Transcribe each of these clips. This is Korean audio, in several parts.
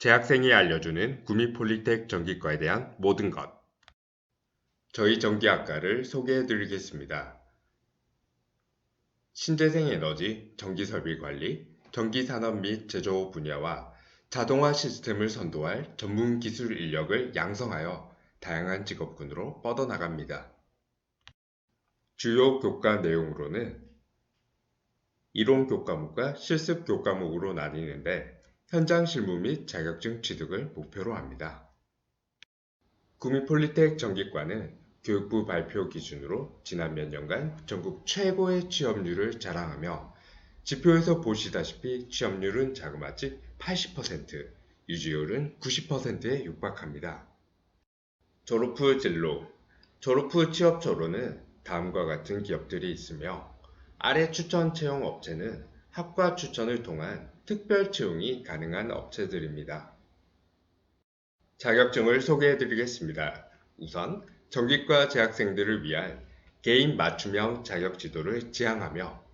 재학생이 알려주는 구미폴리텍 전기과에 대한 모든 것. 저희 전기학과를 소개해 드리겠습니다. 신재생 에너지, 전기설비 관리, 전기산업 및 제조 분야와 자동화 시스템을 선도할 전문 기술 인력을 양성하여 다양한 직업군으로 뻗어나갑니다. 주요 교과 내용으로는 이론 교과목과 실습 교과목으로 나뉘는데 현장 실무 및 자격증 취득을 목표로 합니다. 구미폴리텍 전기과는 교육부 발표 기준으로 지난 몇 년간 전국 최고의 취업률을 자랑하며 지표에서 보시다시피 취업률은 자그마치 80%, 유지율은 90%에 육박합니다. 졸업 후 진로, 졸업 후 취업 조로는 다음과 같은 기업들이 있으며 아래 추천 채용 업체는 학과 추천을 통한 특별 채용이 가능한 업체들입니다. 자격증을 소개해 드리겠습니다. 우선 전기과 재학생들을 위한 개인 맞춤형 자격 지도를 지향하며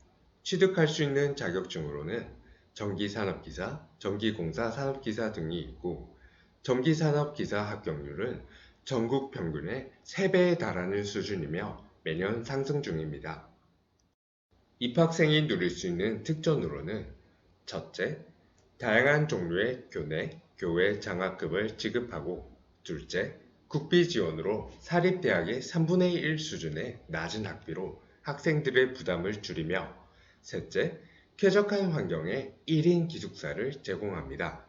취득할 수 있는 자격증으로는 전기산업기사, 전기공사 산업기사 등이 있고 전기산업기사 합격률은 전국 평균의 3배에 달하는 수준이며 매년 상승 중입니다. 입학생이 누릴 수 있는 특전으로는 첫째, 다양한 종류의 교내, 교외 장학금을 지급하고 둘째, 국비 지원으로 사립대학의 3분의 1 수준의 낮은 학비로 학생들의 부담을 줄이며 셋째, 쾌적한 환경의 1인 기숙사를 제공합니다.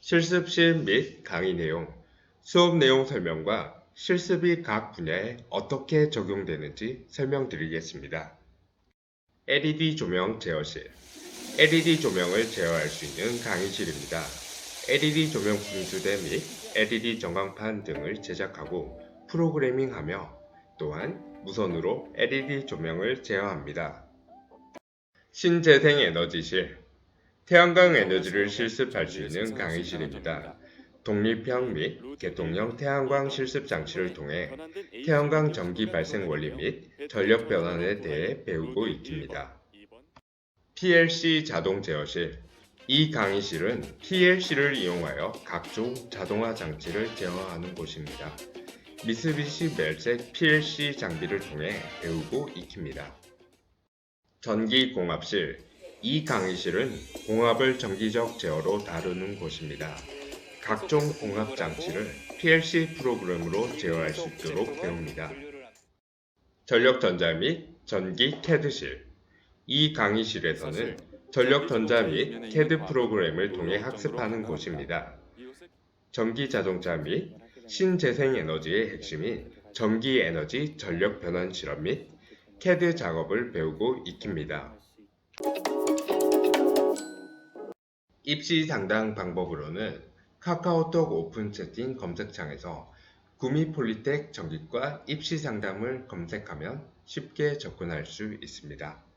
실습실 및 강의 내용, 수업 내용 설명과 실습이 각 분야에 어떻게 적용되는지 설명드리겠습니다. LED 조명 제어실 LED 조명을 제어할 수 있는 강의실입니다. LED 조명 분수대 및 LED 전광판 등을 제작하고 프로그래밍하며 또한 무선으로 LED 조명을 제어합니다. 신재생 에너지실 태양광 에너지를 실습할 수 있는 강의실입니다. 독립형 및 개통형 태양광 실습 장치를 통해 태양광 전기 발생 원리 및 전력 변환에 대해 배우고 익힙니다. PLC 자동 제어실 이 강의실은 PLC를 이용하여 각종 자동화 장치를 제어하는 곳입니다. 미쓰비시 멜색 PLC 장비를 통해 배우고 익힙니다. 전기공합실 이 강의실은 공합을 전기적 제어로 다루는 곳입니다. 각종 공합 장치를 PLC 프로그램으로 제어할 수 있도록 배웁니다. 전력전자 및 전기 캐드실 이 강의실에서는 전력전자 및 캐드 프로그램을 통해 학습하는 곳입니다. 전기 자동차 및 신재생 에너지의 핵심인 전기 에너지 전력 변환 실험 및 캐드 작업을 배우고 익힙니다. 입시 상담 방법으로는 카카오톡 오픈 채팅 검색창에서 구미 폴리텍 전기과 입시 상담을 검색하면 쉽게 접근할 수 있습니다.